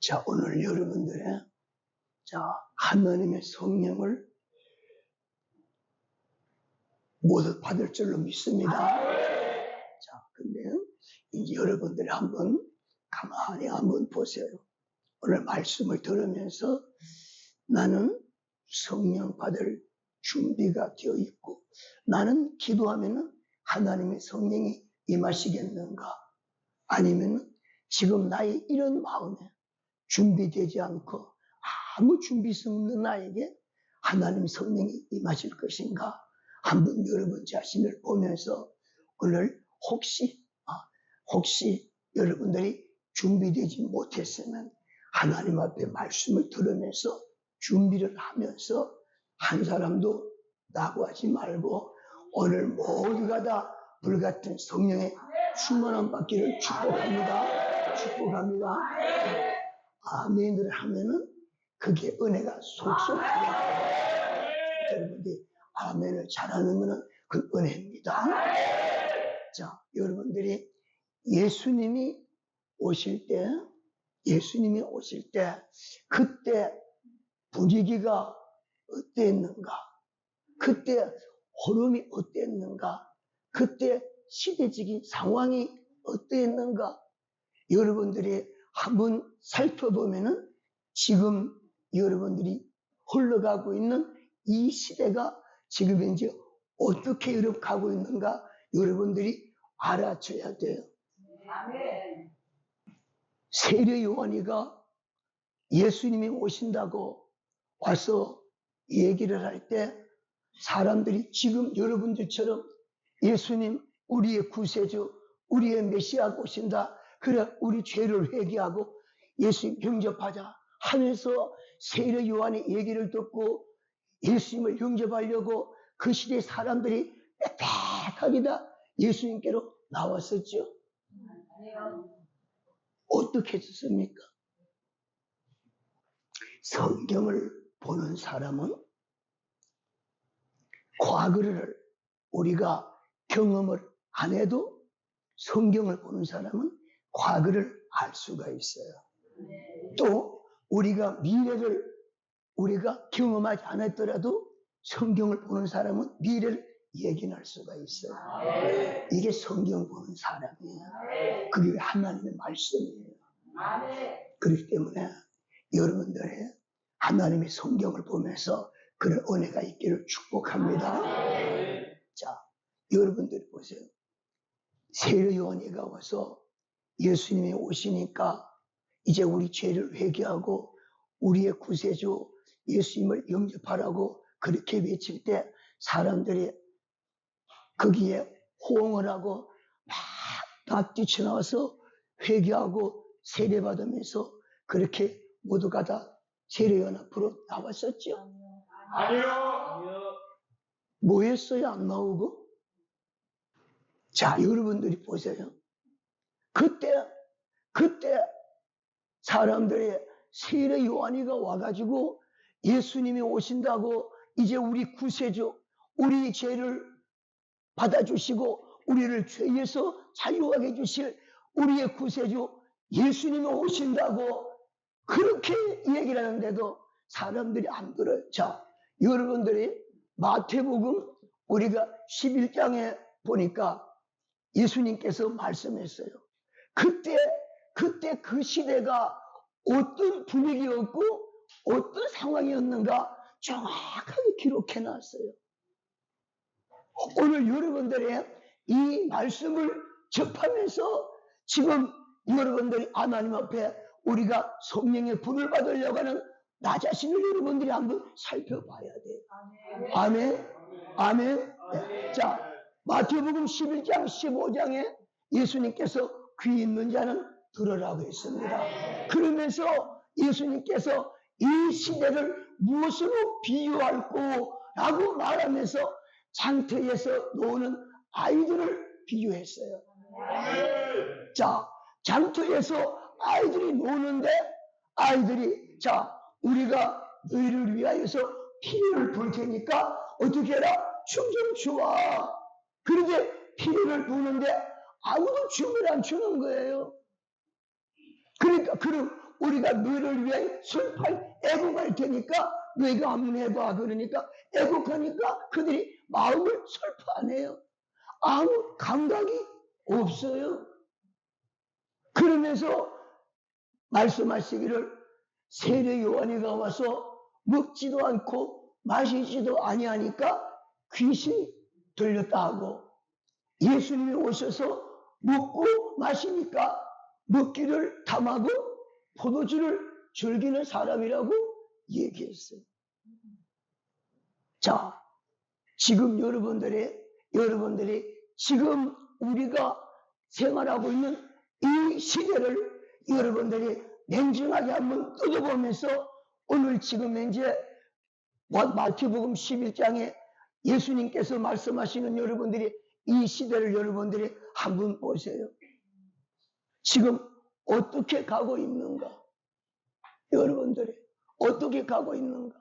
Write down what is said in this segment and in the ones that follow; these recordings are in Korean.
자, 오늘 여러분들의 자, 하나님의 성령을 모두 받을 줄로 믿습니다. 자, 근데 이제 여러분들이 한번 가만히 한번 보세요. 오늘 말씀을 들으면서 나는 성령 받을 준비가 되어 있고 나는 기도하면은 하나님의 성령이 임하시겠는가? 아니면 지금 나의 이런 마음에 준비되지 않고 아무 준비성 없는 나에게 하나님 성령이 임하실 것인가? 한번 여러분 자신을 보면서 오늘 혹시 아, 혹시 여러분들이 준비되지 못했으면 하나님 앞에 말씀을 들으면서 준비를 하면서 한 사람도 나고하지 말고 오늘 모두가 다 불같은 성령의 충만함 받기를 축복합니다. 축복합니다. 아멘을 하면은 그게 은혜가 속속 들어가요. 여러분들이 아멘을 잘하는 것은 그 은혜입니다. 자, 여러분들이 예수님이 오실 때, 예수님이 오실 때, 그때 분위기가 어땠는가? 그때 흐름이 어땠는가? 그때 시대적인 상황이 어땠는가? 여러분들이 한번 살펴보면은 지금 여러분들이 흘러가고 있는 이 시대가 지금 이제 어떻게 이렇가고 있는가 여러분들이 알아줘야 돼요. 세례 요한이가 예수님이 오신다고 와서 얘기를 할 때 사람들이 지금 여러분들처럼 예수님 우리의 구세주 우리의 메시아가 오신다. 그래 우리 죄를 회개하고 예수 영접하자 하면서 세례 요한의 얘기를 듣고 예수님을 영접하려고 그 시대 사람들이 빽빽하게 다 예수님께로 나왔었죠. 어떻게 했습니까? 성경을 보는 사람은 과거를 우리가 경험을 안 해도 성경을 보는 사람은 과거를 알 수가 있어요. 또 우리가 미래를 우리가 경험하지 않았더라도 성경을 보는 사람은 미래를 예견할 수가 있어요. 이게 성경 보는 사람이에요. 그게 하나님의 말씀이에요. 그렇기 때문에 여러분들의 하나님의 성경을 보면서 그런 은혜가 있기를 축복합니다. 자, 여러분들이 보세요. 세례 요한이가 와서 예수님이 오시니까 이제 우리 죄를 회개하고 우리의 구세주 예수님을 영접하라고 그렇게 외칠 때 사람들이 거기에 호응을 하고 막 다 뛰쳐나와서 회개하고 세례받으면서 그렇게 모두가 다 세례연 앞으로 나왔었죠. 아니요. 뭐 했어요? 안 나오고? 자, 여러분들이 보세요. 그때, 그때 사람들이 세례 요한이가 와가지고 예수님이 오신다고 이제 우리 구세주, 우리 죄를 받아주시고 우리를 죄에서 자유하게 해주실 우리의 구세주 예수님이 오신다고 그렇게 얘기를 하는데도 사람들이 안 들어요. 자, 여러분들이 마태복음 우리가 11장에 보니까 예수님께서 말씀했어요. 그때, 그때 그 시대가 어떤 분위기였고 어떤 상황이었는가 정확하게 기록해 놨어요. 오늘 여러분들의 이 말씀을 접하면서 지금 여러분들이 하나님 앞에 우리가 성령의 불을 받으려고 하는 나 자신을 여러분들이 한번 살펴봐야 돼요. 아멘. 아멘. 네. 자, 마태복음 11장 15장에 예수님께서 귀 있는 자는 들으라고 했습니다. 그러면서 예수님께서 이 시대를 무엇으로 비유할고 라고 말하면서 장터에서 노는 아이들을 비유했어요. 자, 장터에서 아이들이 노는데 아이들이 자, 우리가 너희를 위하여서 피를 불 테니까 어떻게 해라? 춤 좀 추와. 그런데 피를 부는데 아무도 춤을 안 추는 거예요. 그러니까 그럼 우리가 너희를 위해 술판 애국할 테니까 너희가 한번 해봐 그러니까 애국하니까 그들이 마음을 슬퍼하네요. 아무 감각이 없어요. 그러면서 말씀하시기를 세례 요한이가 와서 먹지도 않고 마시지도 아니하니까 귀신이 들렸다 하고 예수님이 오셔서 먹고 마시니까 먹기를 탐하고 포도주를 즐기는 사람이라고 얘기했어요. 자, 지금 여러분들의 여러분들이 지금 우리가 생활하고 있는 이 시대를 여러분들이 냉정하게 한번 뜯어보면서 오늘 지금 마- 마태복음 11장에 예수님께서 말씀하시는 여러분들이 이 시대를 여러분들이 한번 보세요. 지금 어떻게 가고 있는가? 여러분들이 어떻게 가고 있는가?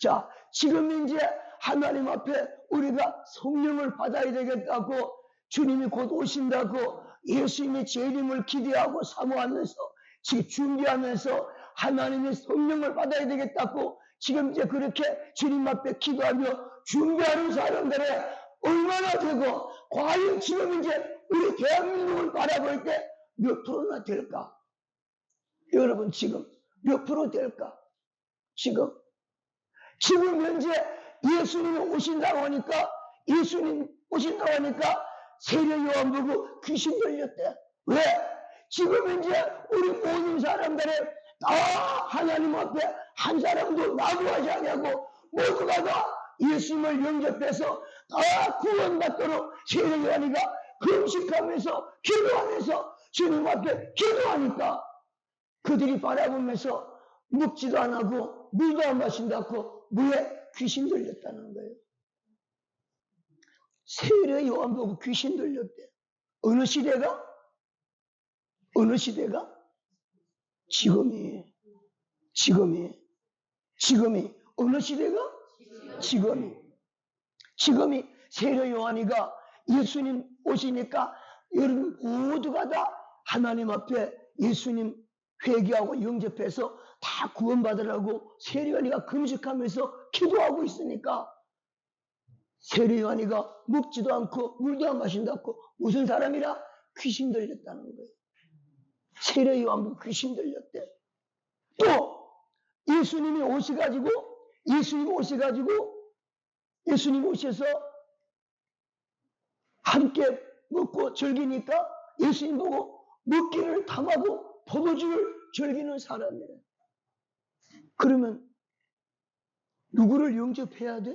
자, 지금 이제 하나님 앞에 우리가 성령을 받아야 되겠다고 주님이 곧 오신다고 예수님의 재림을 기대하고 사모하면서 지금 준비하면서 하나님의 성령을 받아야 되겠다고 지금 이제 그렇게 주님 앞에 기도하며 준비하는 사람들의 얼마나 되고 과연 지금 이제 우리 대한민국을 바라볼 때 몇 프로나 될까? 여러분 지금 몇 프로 될까? 지금 지금 현재 예수님이 오신다고 하니까 예수님 오신다고 하니까 세례 요한 보고 귀신 들렸대. 왜? 지금 현재 우리 모든 사람들의 다 하나님 앞에 한 사람도 나무하지 않냐고 모두가 다 예수님을 영접해서 다 구원받도록 세례 요한이가 금식하면서 기도하면서 주님 앞에 기도하니까 그들이 바라보면서 묵지도 안 하고 물도 안 마신다고 물에 귀신 들렸다는 거예요. 세례 요한 보고 귀신 들렸대. 어느 시대가? 어느 시대가? 지금이. 지금이. 지금이. 어느 시대가? 지금이. 지금이 세례 요한이가 예수님 오시니까 여러분 모두가 다 하나님 앞에 예수님 회개하고 영접해서 다 구원받으라고 세례요한이가 금식하면서 기도하고 있으니까 세례요한이가 먹지도 않고 물도 안 마신다고 무슨 사람이라 귀신 들렸다는 거예요. 세례요한 귀신 들렸대. 또 예수님이 오셔가지고 예수님 오셔가지고 예수님 오셔서 함께 먹고 즐기니까 예수님 보고 먹기를 탐하고 포도주를 즐기는 사람이에요. 그러면 누구를 영접해야 돼?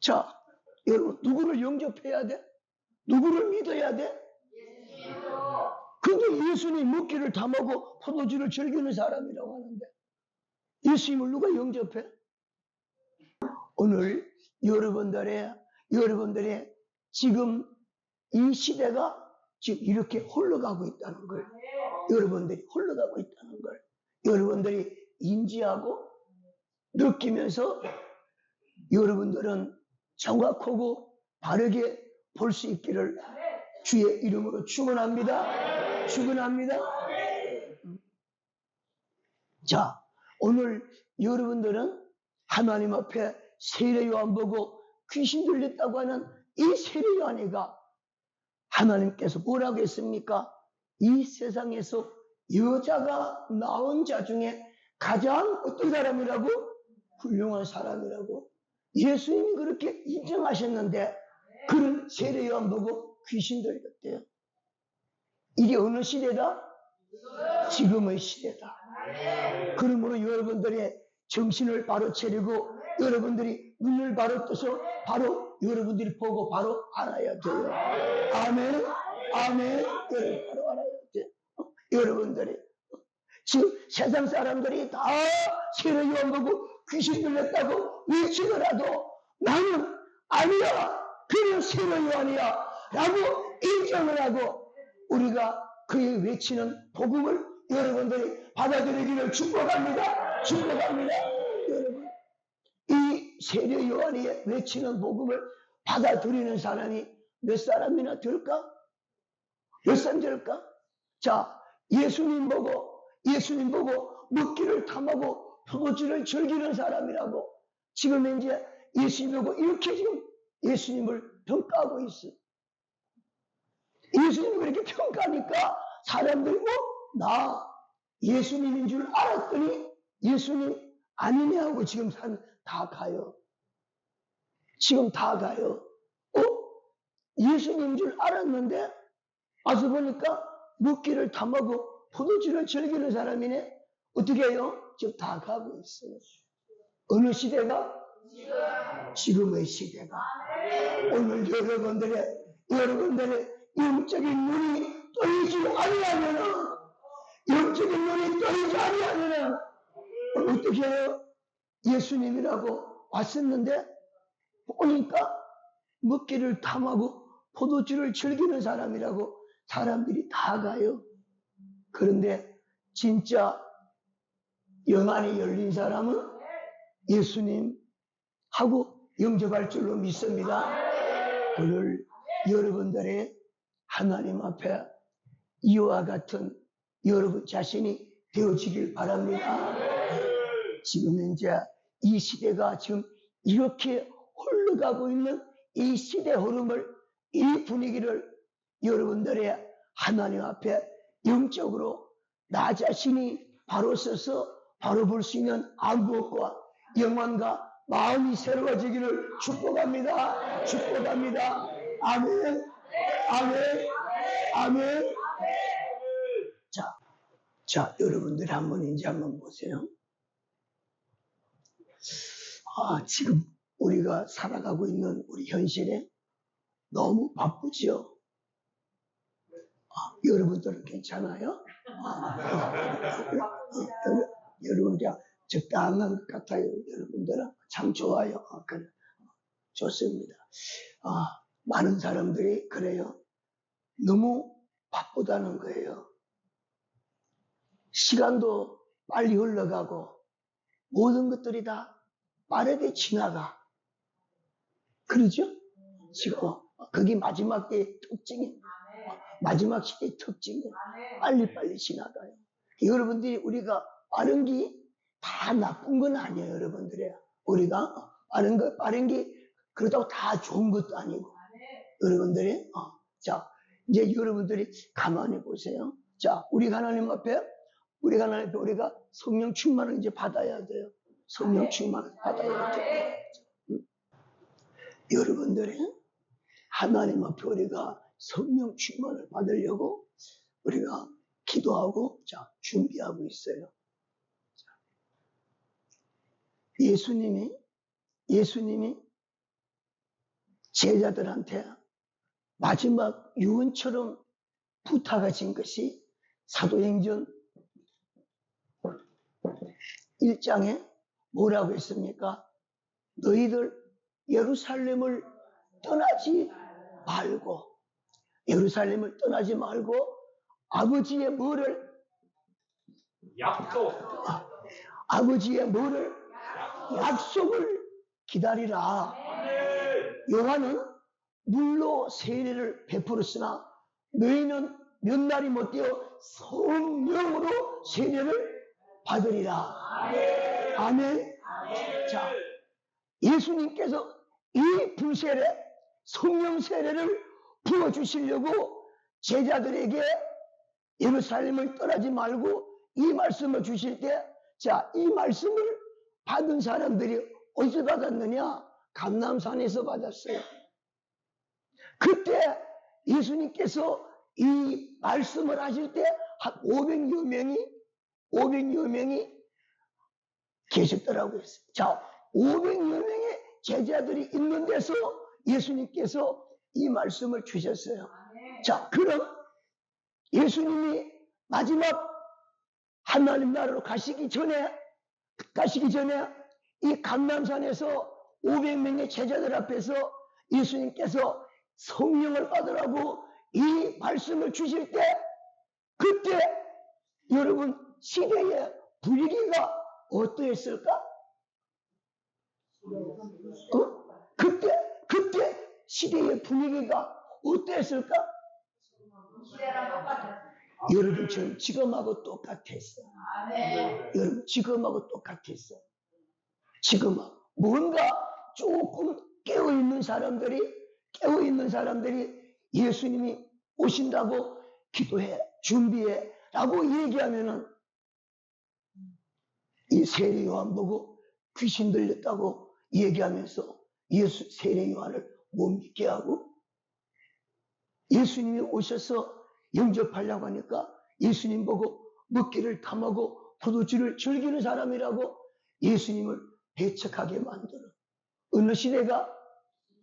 자, 여러분 누구를 영접해야 돼? 누구를 믿어야 돼? 근데 예수님 먹기를 탐하고 포도주를 즐기는 사람이라고 하는데 예수님을 누가 영접해? 오늘 여러분들의 여러분들의 지금 이 시대가 지금 이렇게 흘러가고 있다는 걸 여러분들이 흘러가고 있다는 걸 여러분들이 인지하고 느끼면서 여러분들은 정확하고 바르게 볼 수 있기를 주의 이름으로 축원합니다. 축원합니다. 자, 오늘 여러분들은 하나님 앞에 세례 요한 보고 귀신 들렸다고 하는 이 세례 요한이가 하나님께서 뭐라고 했습니까? 이 세상에서 여자가 나온 자 중에 가장 어떤 사람이라고? 훌륭한 사람이라고. 예수님이 그렇게 인정하셨는데 그런 세례 요한 보고 귀신 들렸대요. 이게 어느 시대다? 지금의 시대다. 그러므로 여러분들의 정신을 바로 차리고 여러분들이 눈을 바로 떠서 바로 여러분들이 보고 바로 알아야 돼요. 아멘, 아멘. 여러분 바로 알아야 돼. 어, 여러분들이 지금 세상 사람들이 다 세례 요한 보고 귀신 들렸다고 외치더라도 나는 아니야. 그냥 세례 요한이야. 라고 인정을 하고 우리가 그의 외치는 복음을 여러분들이 받아들이기를 축복합니다. 축복합니다. 세례 요한이 외치는 복음을 받아들이는 사람이 몇 사람이나 될까? 몇 사람 될까? 자, 예수님 보고 예수님 보고 먹기를 탐하고 포도주를 즐기는 사람이라고 지금 이제 예수님 보고 이렇게 지금 예수님을 평가하고 있어. 예수님을 그렇게 평가하니까 사람들이 뭐, 나 예수님인 줄 알았더니 예수님 아니네 하고 지금 산, 다 가요. 지금 다 가요. 어? 예수님인 줄 알았는데 와서 보니까 먹기를 탐하고 포도주를 즐기는 사람이네. 어떻게 해요? 지금 다 가고 있어요. 어느 시대가? 지금 의 시대가. 오늘 여러분들의, 여러분들의 영적인 눈이 떠이지 아니하면은, 영적인 눈이 떠이지 아니하면은, 어떻게 해요? 예수님이라고 왔었는데, 보니까 먹기를 탐하고 포도주를 즐기는 사람이라고 사람들이 다 가요. 그런데 진짜 영안이 열린 사람은 예수님하고 영접할 줄로 믿습니다. 오늘 여러분들의 하나님 앞에 이와 같은 여러분 자신이 되어지길 바랍니다. 지금 이제 이 시대가 지금 이렇게 흘러가고 있는 이 시대 흐름을, 이 분위기를 여러분들의 하나님 앞에 영적으로 나 자신이 바로 서서 바로 볼 수 있는 안목과 영혼과 마음이 새로워지기를 축복합니다. 축복합니다. 아멘. 아멘. 아멘. 자, 자, 여러분들 한번 이제 한번 보세요. 아, 지금 우리가 살아가고 있는 우리 현실에 너무 바쁘죠? 아, 여러분들은 괜찮아요? 아, 여러- 여러분, 그냥 적당한 것 같아요. 여러분들은 참 좋아요. 아, 그래. 좋습니다. 아, 많은 사람들이 그래요. 너무 바쁘다는 거예요. 시간도 빨리 흘러가고 모든 것들이 다 빠르게 지나가. 그러죠? 지금 어, 그게 마지막 때의 특징이에요. 마지막 시대의 특징이에요. 빨리빨리 지나가요. 여러분들이 우리가 빠른 게 다 나쁜 건 아니에요, 여러분들이. 우리가 빠른 거, 빠른 게 그렇다고 다 좋은 것도 아니고. 여러분들이, 어, 자, 이제 여러분들이 가만히 보세요. 자, 우리 하나님 앞에, 우리 하나님 앞에 우리가 성령 충만을 이제 받아야 돼요. 성령 충만을 받아야 돼요. 음. 여러분들이 하나님 앞에 우리가 성령 충만을 받으려고 우리가 기도하고 자 준비하고 있어요. 자, 예수님이 예수님이 제자들한테 마지막 유언처럼 부탁하신 것이 사도행전 1장에 뭐라고 했습니까? 너희들 예루살렘을 떠나지 말고 예루살렘을 떠나지 말고 아버지의 뭐를 약속. 아버지의 뭐를 약속을 기다리라. 요한은 물로 세례를 베풀었으나 너희는 몇 날이 못 되어 성령으로 세례를 받으리라. 아멘. 자, 예수님께서 이 불세례, 성령 세례를 부어 주시려고 제자들에게 예루살렘을 떠나지 말고 이 말씀을 주실 때, 자, 이 말씀을 받은 사람들이 어디서 받았느냐? 감남산에서 받았어요. 그때 예수님께서 이 말씀을 하실 때 한 500여 명이, 500여 명이 계셨더라고요. 자, 500여 명의 제자들이 있는 데서 예수님께서 이 말씀을 주셨어요. 자, 그럼 예수님이 마지막 하나님 나라로 가시기 전에, 가시기 전에 이 감남산에서 500명의 제자들 앞에서 예수님께서 성령을 받으라고 이 말씀을 주실 때, 그때 여러분 시대의 분위기가 어떠했을까? 어? 그때, 그때 시대의 분위기가 어땠을까? 여러분 지금 지금하고 똑같았어. 여러분 지금하고 똑같았어. 지금 뭔가 조금 깨어 있는 사람들이 깨어 있는 사람들이 예수님이 오신다고 기도해 준비해라고 얘기하면은 이 세례 요한 보고 귀신 들렸다고 얘기하면서 예수 세례 요한을 못 믿게 하고 예수님이 오셔서 영접하려고 하니까 예수님 보고 먹기를 탐하고 포도주를 즐기는 사람이라고 예수님을 배척하게 만들어. 어느 시대가?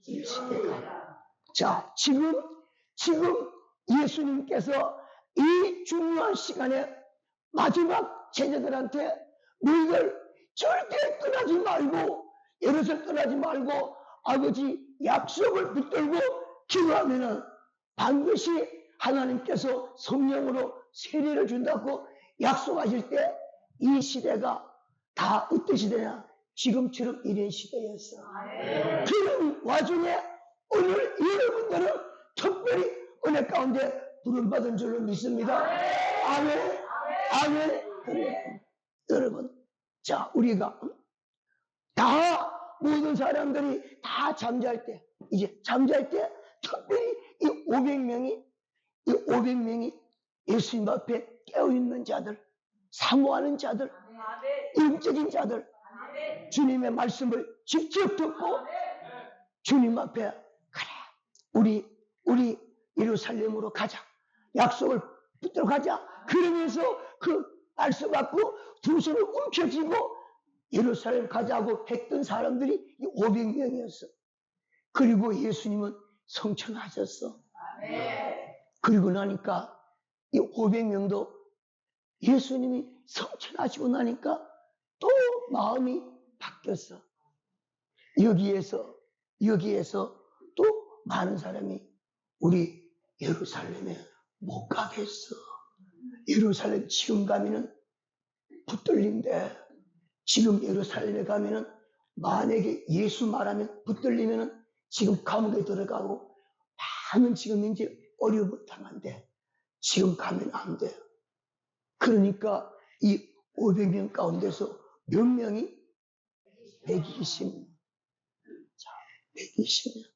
이 시대가. 자, 지금, 지금 예수님께서 이 중요한 시간에 마지막 제자들한테 너희들 절대 떠나지 말고, 예루살렘 떠나지 말고, 아버지 약속을 붙들고 기도하면은 반드시 하나님께서 성령으로 세례를 준다고 약속하실 때 이 시대가 다 어떤 시대냐? 지금처럼 이런 시대였어. 그런 와중에 오늘 여러분들은 특별히 은혜 가운데 부름받은 줄로 믿습니다. 아멘. 아멘. 여러분, 자, 우리가 다 모든 사람들이 다 잠잘 때, 이제 잠잘 때 특별히 이 500명이, 이 500명이 예수님 앞에 깨어 있는 자들, 사모하는 자들, 영적인 자들, 주님의 말씀을 직접 듣고 주님 앞에 그래 우리 우리 예루살렘으로 가자. 약속을 붙들어 가자. 그러면서 그 말씀 갖고 두 손을 움켜쥐고 예루살렘 가자고 했던 사람들이 이 500명이었어 그리고 예수님은 성천하셨어 그리고 나니까 이 500명도 예수님이 성천하시고 나니까 또 마음이 바뀌었어. 여기에서, 여기에서 또 많은 사람이 우리 예루살렘에 못 가겠어. 예루살렘 지금 가면은 붙들린대. 지금 예루살렘에 가면은 만약에 예수 말하면 붙들리면은 지금 감옥에 들어가고 많은 지금 이제 어려움을 당한대. 지금 가면 안 돼. 그러니까 이 500명 가운데서 몇 명이 120명. 자, 120명.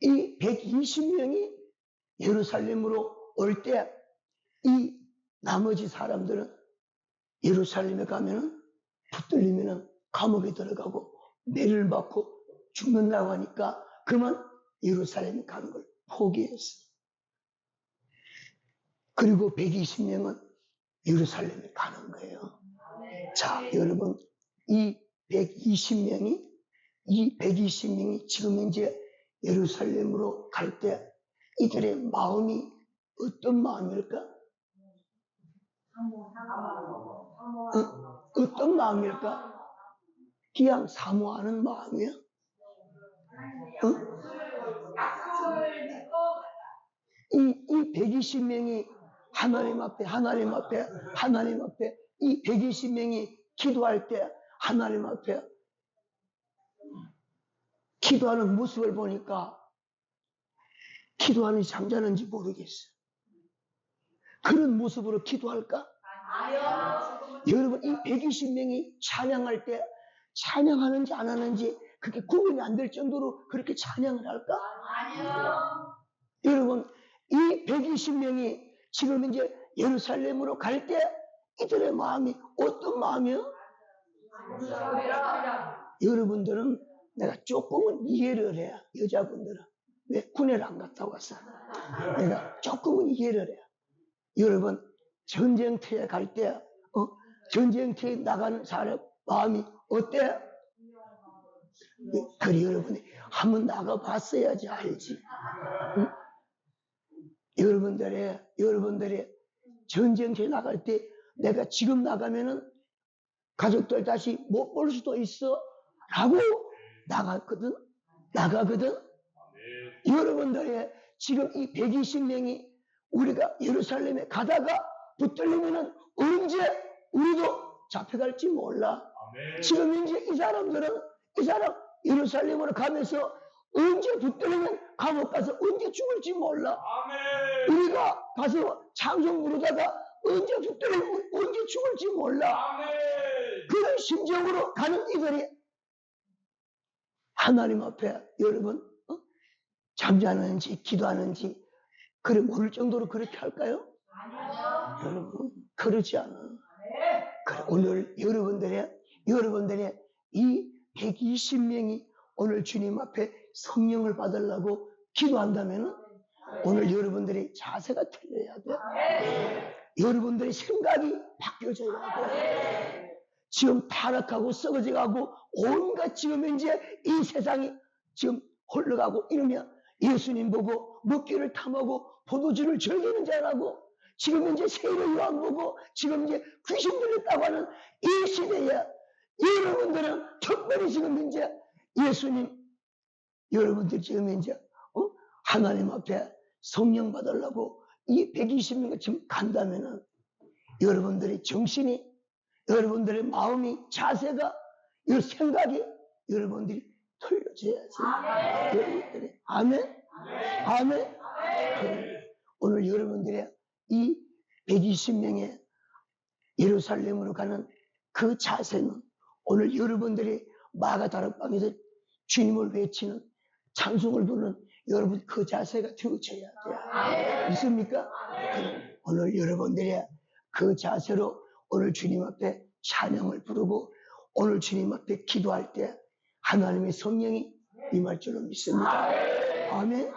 이 120명이 예루살렘으로 올 때 이 나머지 사람들은 예루살렘에 가면은 붙들리면은 감옥에 들어가고 매를 맞고 죽는다고 하니까 그만 예루살렘에 가는 걸 포기했어. 그리고 120명은 예루살렘에 가는 거예요. 자, 여러분, 이 120명이, 이 120명이 지금 이제 예루살렘으로 갈 때 이들의 마음이 어떤 마음일까? 어, 어떤 마음일까? 그냥 사모하는 마음이야? 어? 이, 이 120명이 하나님 앞에, 하나님 앞에, 하나님 앞에, 이 120명이 기도할 때 하나님 앞에 기도하는 모습을 보니까 기도하는지 잠자는지 모르겠어. 그런 모습으로 기도할까? 여러분, 이 120명이 찬양할 때 찬양하는지 안 하는지 그렇게 구분이 안 될 정도로 그렇게 찬양을 할까? 여러분, 이 120명이 지금 이제 예루살렘으로 갈 때 이들의 마음이 어떤 마음이요? 여러분들은 내가 조금은 이해를 해야 여자분들은 왜 군에를 안 갔다 왔어? 내가 조금은 이해를 해요. 여러분 전쟁터에 갈때 어? 전쟁터에 나가는 사람 마음이 어때? 그래 여러분이 한번 나가봤어야지 알지. 응? 여러분들의 여러분들의 전쟁터에 나갈 때 내가 지금 나가면은 가족들 다시 못 볼 수도 있어 라고 나갔거든 나가거든 여러분들의 지금 이 120명이 우리가 예루살렘에 가다가 붙들리면은 언제 우리도 잡혀갈지 몰라 지금 이제 이 사람들은 이 사람 예루살렘으로 가면서 언제 붙들리면 감옥 가서 언제 죽을지 몰라. 아멘. 우리가 가서 찬송 부르다가 언제 붙들리면 언제 죽을지 몰라. 아멘. 그런 심정으로 가는 이들이 하나님 앞에 여러분 어? 잠자는지 기도하는지 그래 모를 정도로 그렇게 할까요? 여러분 그러지 않아. 그래, 오늘 여러분들의 여러분들의 이 120명이 오늘 주님 앞에 성령을 받으려고 기도한다면 오늘 여러분들의 자세가 틀려야 돼. 여러분들의 생각이 바뀌어져야 돼. 지금 타락하고 썩어져 가고 온갖 지금 이제 이 세상이 지금 흘러가고 이러면 예수님 보고 먹기를 탐하고 포도주를 즐기는 자라고 지금 이제 세례 요한 보고 지금 이제 귀신 들렸다고 하는 이 시대에 여러분들은 특별히 지금 이제 예수님 여러분들 지금 이제 어? 하나님 앞에 성령 받으려고 이 120명 지금 간다면은 여러분들의 정신이 여러분들의 마음이 자세가 이 생각이 여러분들이 틀려져야지 여러분들이 아멘 아멘 그래. 오늘 여러분들의 이 120명의 예루살렘으로 가는 그 자세는 오늘 여러분들이 마가다락방에서 주님을 외치는 찬송을 부르는 여러분 그 자세가 되어져야 돼요. 믿습니까? 그럼 오늘 여러분들의 그 자세로 오늘 주님 앞에 찬양을 부르고 오늘 주님 앞에 기도할 때 하나님의 성령이 임할 줄로 믿습니다. 아멘.